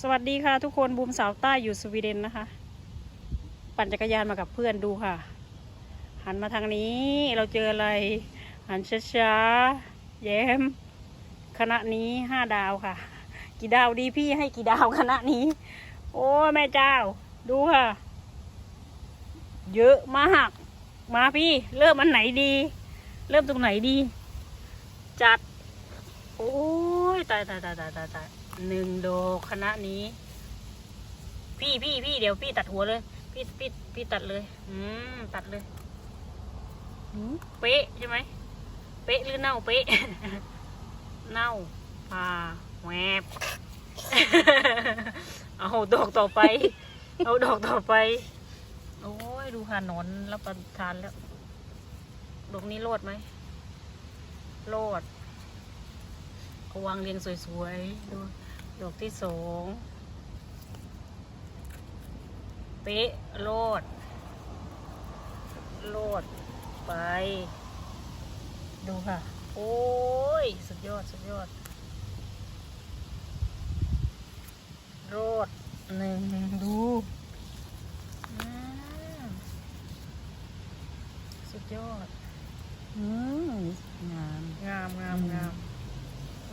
สวัสดีค่ะทุกคนบูมสาวใต้อยู่สวีเดนนะคะ ปั่นจักรยานมากับเพื่อนดูค่ะ หันมาทางนี้เราเจออะไร หันช้าๆแย้ม คณะนี้ห้าดาวค่ะ กี่ดาวดีพี่ให้กี่ดาวคณะนี้ โอ้แม่เจ้า ดูค่ะ เยอะมากมาพี่ เริ่มอันไหนดี เริ่มตรงไหนดี จัด โอ้ยตายตายตายตายตายตาย หนึ่งโดอกคณะนี้ พี่พี่พี่เดี๋ยวพี่ตัดหัวเลย พี่พี่พี่ตัดเลย อืมตัดเลยเป๊ะใช่ไหมเป๊ะหรือเน่าเป๊ะ เน่าผ่าแหวบเอาดอกต่อไป เอาดอกต่อไป โอ้ยดูค่ะนอนรับประทานแล้ว ดอกนี้โลดไหมโลด ก็วางเรียงสวยๆ ดู ดอกที่สองเป๊ะโลด โลด ไป ดูค่ะ โอ้ย สุดยอด สุดยอดโลดหนึ่งดูสุดยอด อืมงาม งามงามงาม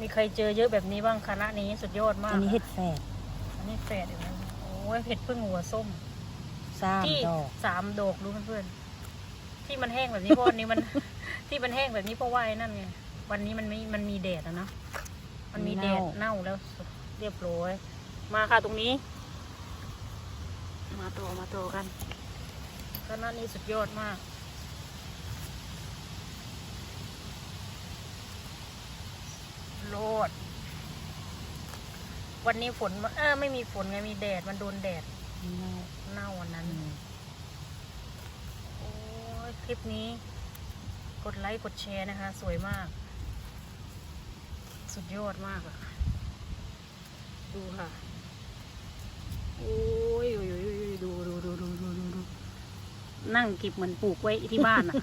มีใครเจอเยอะแบบนี้บ้างคณะนี้สุดยอดมากอันนี้เห็ดแฝดอันนี้แฝดอีกแล้วโอ้ยเผ็ดพึ่งหัวส้มสามที่ดอกสามดอกรู้เพื่อนๆที่มันแห้งแบบนี้เพราะวันนี้มัน ที่มันแห้งแบบนี้เพราะว่าไอ้นั่นไงวันนี้มันไม่มันมีแดดอะเนาะมันมีแดดเน่าแล้วเรียบร้อยมาค่ะตรงนี้ มาโตมาโตกันคณะนี้สุดยอดมาก โลด วันนี้ฝนมาเออไม่มีฝนไงมีแดดมันโดนแดดเน่าเน่าวันนั้นอืมโอ้ยคลิปนี้ กดไลค์กดแชร์นะคะ สวยมาก สุดยอดมากอะดูค่ะ โอ้ยโอ้ยโอ้ยโอ้ยดูดูดูดูดูดูดูนั่งเก็บเหมือนปลูกไว้ที่บ้านอะ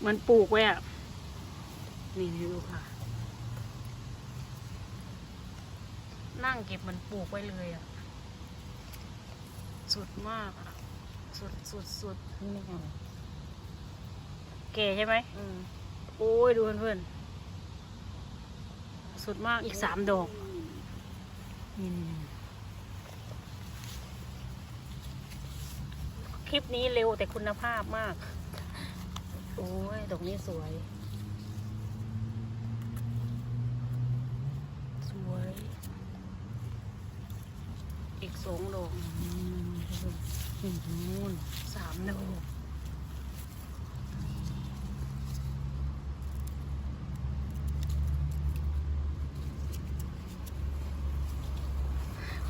เหมันปลูกไว้อะนี่นี่ดูค่ะ งเก็บเหมันปลูกไว้เลยอะสุดมากอะสุดสุดสุดนี่ไม่เอาเก๋ใช่ไหมอืมโอ้ยดูเพื่อนๆ สุดมากอีกสามดอกนี่นี่คลิปนี้เร็วแต่คุณภาพมาก โอ้ย ดอกนี้สวย สวย อีกสองดอกอืมนี่นู่นสามดอก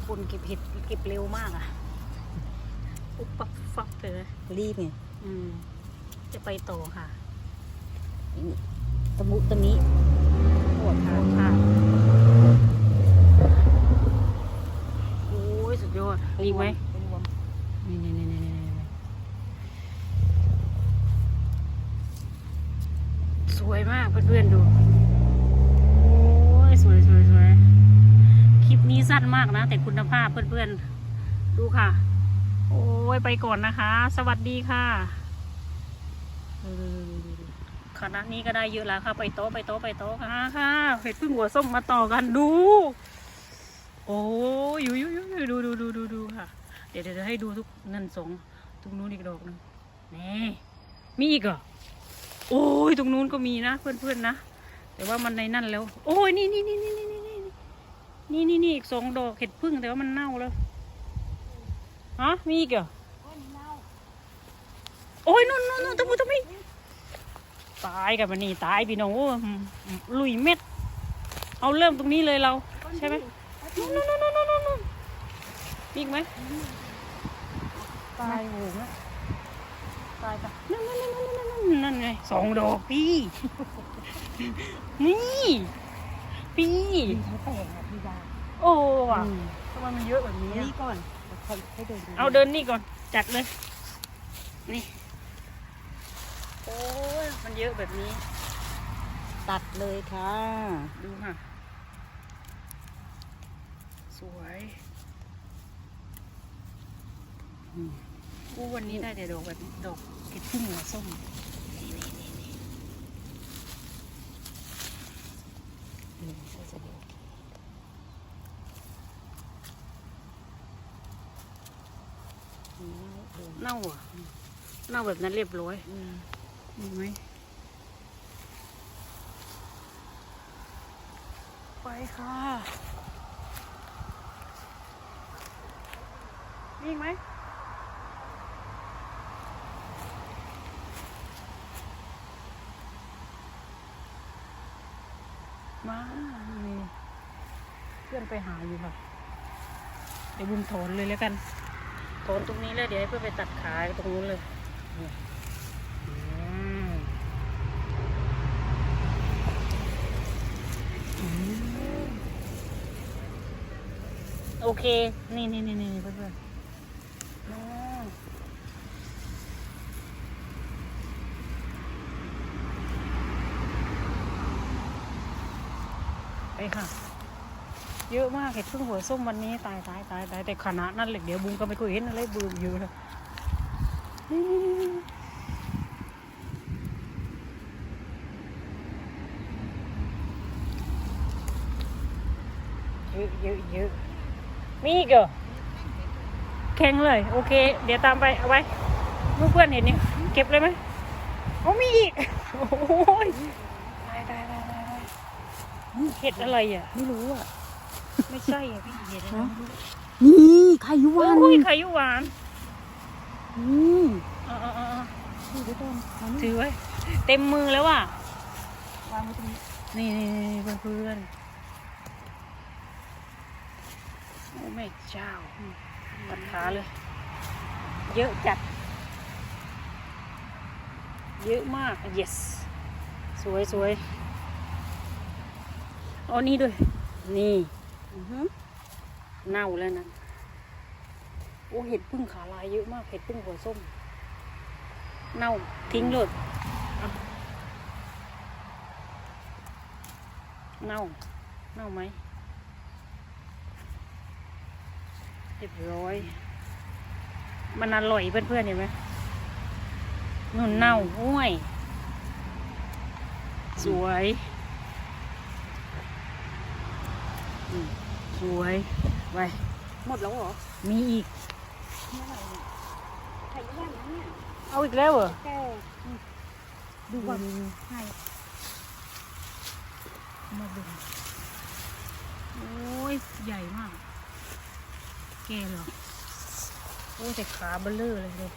คุณเก็บเห็ดเก็บเร็วมากอะปุ๊บปั๊บฟับเลยรีบไงอืม จะไปต่อค่ะ ตะมุตะมิปวดขาค่ะโอ้ ยสุดยอดอีกไหมเป็นรวมนี่นี่นี่นี่นี่นี่สวยมากเพื่อนๆดู โอ้ยสวยสวยสวยคลิปนี้สั้นมากนะ แต่คุณภาพเพื่อนๆ ดูค่ะ โอ้ยไปก่อนนะคะ สวัสดีค่ะคณะนี้ก็ได้เยอะแล้วค่ะ ไปโต๊ะไปโต๊ะไปโต๊ะค่ะค่ะเห็ดพึ่งหัวส้มมาต่อกันดู โอ้ยอยู่อยู่อยู่ดูดูดูดูดูค่ะ เดี๋ยวเดี๋ยวให้ดูทุกนั่นสองตรงนู้นอีกดอกหนึงนี่มีอีกเหรอโอ้ยตรงนู้นก็มีนะเพื่อนๆนะแต่ว่ามันในนั่นแล้ว โอ้ยนี่นี่นี่นี่นี่นี่นี่นี่นี่อีกสองดอกเห็ดพึ่งแต่ว่ามันเน่าแล้วฮะมีอีกเหรอโอ้ยนู่นนู่นนู่นตะมุตะมิตายกับมันนี่ตายพี่น้องโอ้ลุยเม็ด เอาเริ่มตรงนี้เลยเรา ใช่ไหม นู่นนู่นนู่นนู่นนู่นมีอีกไหมตายโหงอะตายปะนั่นนั่นนั่นนั่นนั่นนั่นไงสองดอกพี่ นี่ พี่ มีทั้งแปลงอะพี่ดาโอ้ว่ะอืมทำไมมันเยอะแบบนี้อะนี่ก่อนแล้วค่อยให้เดินเอาเดินนี่ก่อน จัดเลย นี่ โอ้ยมันเยอะแบบนี้ ตัดเลยค่ะ ดูค่ะ สสวยอืมอู้วันนี้ได้แต่ดอกแบบดอกเห็ดพึ่งหัวส้มนี่นี่นี่นี่อืมได้แต่ดอกเน่าอะเน่าแบบนั้นเรียบร้อยอืมเห็นไหมไปค่ะ อีกไหมมานี่เพื่อนไปหาอยู่ค่ะ เดี๋ยวบุมถอนเลยแล้วกันโทนตรงนี้แล้วเดี๋ยวให้เพื่อไปตัดขาตรงนู้นเลยเนี่ยอืมอืมโอเค นี่นี่นี่นี่เพื่อนเพื่อนๆอ๋อ ไปค่ะ เยอะมากเห็ดพึ่งหัวส้มวันนี้ตายตายตายตายแต่ขนาดนั้นเลยเดี๋ยวบุ้งก็ไม่เคยเห็นอะไรบูมอยู่เลยเยอะเยอะเยอะมีอีกเหรอแข็งเลย โอเค เดี๋ยวตามไปเอาไว้เพื่อนเห็นนี่เก็บเลยไหมโอ้มีอีกโอ้ยตายตายตายตายตาย เห็ดอะไรอะ ไม่รู้อะ ไม่ใช่อะพี่เห็ดอะไรฮะไม่รู้นี่ไข่ยุวันโอ้ยไข่ยุหวานนี่เออเออเออดูด้วยกันมานี่ถือไว้ เต็มมือแล้วว่ะ วางไว้ตรงนี้นี่นี่นี่เพื่อนเพื่อนโอ้แม่เจ้าตัดขาเลย เยอะจัด เยอะมาก yes สวยสวยเอานี่ด้วย นี่อือฮึเน่าแล้วนะโอ้เห็ดพึ่งขาลายเยอะมาก เห็ดพึ่งหัวส้ม เน่าทิ้งเลยอะเน่า เน่าไหมเรียบร้อย มันอร่อยเพื่อนๆเห็นไหมนุ่นเน่าห้วย สวยอืม สวยไปหมดแล้วเหรอ มีอีกเมื่อไหร่เนี่ยไข่ยุวันนะเนี่ยเอาอีกแล้วเหรอแก้อืมดูก่อนให้มาดูโอ้ย ใหญ่มาก แกเหรอ โอ้ยแต่ขาเบลเลอร์เลยเลย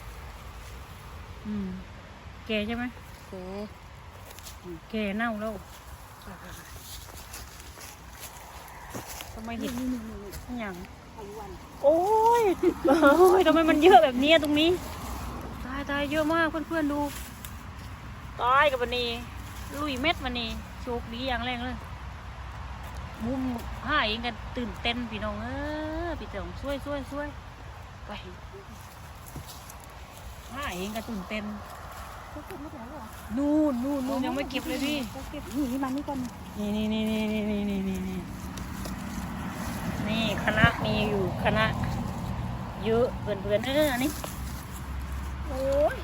อืม แกใช่ไหมโอเคอืมแกเน่าแล้วทำ ไมเห็นอย่างไข่ยุวันโอ้ยโอ้ยทำไมมันเยอะแบบนี้ตรงนี้ ตายตายเยอะมากเพื่อนๆดู ตายกับมันนี่ลุยเม็ดมันนี่โชคดีอย่างแรงเลยมุมห้าเองกันตื่นเต้นพี่น้องเออพี่เต๋องช่วยช่วยช่วยไปห้าเองกันตื่นเต้นนู่นนู่นนู่นยังไม่เก็บเลยพี่เก็บนี่นี่มานี่ก่อนนี่นี่นี่นี่นี่นี่นี่ นี่นี่นี่คณะมีอยู่คณะเยอะเพื่อนเพื่อนๆเอออันนี้โอ้ย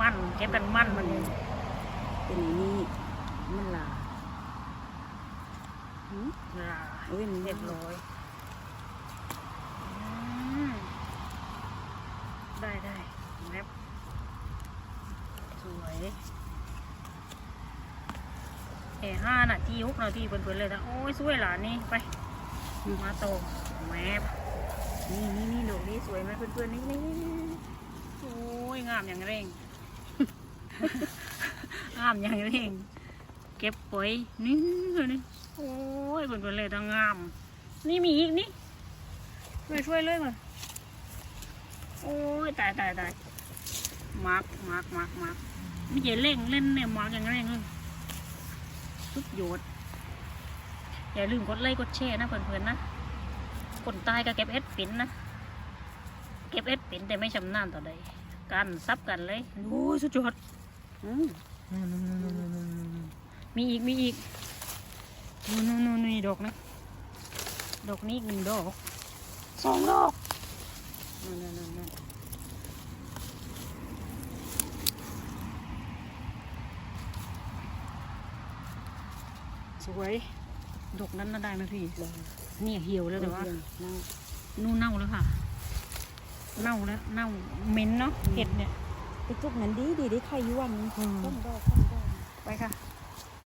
มันเก็บกันมันมันเป็นอย่างนี้มันลาหืมลาเอ้ยมันเรีเรียยบบร้ร้ออยยอืมได้ได้แมปสวย แห่ห้านาทีหกนาทีเพื่อนๆเลยนะโอ้ยสวยหลานนี่ไปมาโตแมปนี่นี่นี่ดอกนี้สวยไหมเพื่อนๆนี่นี่โอ้ยงามอย่างเร่งงามอย่างเร่ง เก็บไว้นี่นี่โอ้ยเพื่อนๆเลยทั้งงาม นี่มีอีกนี่ช่วยช่วยเลยมาโอ้ยตายตายตายมาร์กมาร์กมาร์กมาร์กไม่ใช่เร่งเล่นเนี่ยมาร์กอย่างเร่งเลย สุดยอดอย่าลืมกดไลค์กดแชร์นะเพื่อนๆนะคนตายก็เก็บเอสเป็นนะ เก็บเอสเป็นแต่ไม่ชำนาญต่อใดการซับกันเลยโอ้ยสุดยอดอืมมีอีกมีอีกนู่นนู่นนู่นนี่ดอกนะ ดอกนี้อีกหนึ่งดอกสองดอกนั่นนั่นนั่น สวย ดอกนั้นน่าได้ไหมพี่เนี่ยเหี่ยวแล้วแต่ว่านั่งนู่นเน่าแล้วค่ะ เน่าแล้วเน่าเหม็นเนาะเห็ดเนี่ยไปจุกนั้นดีดีได้ไข่ยวนอืมต้นดอกต้นดอกไปค่ะเ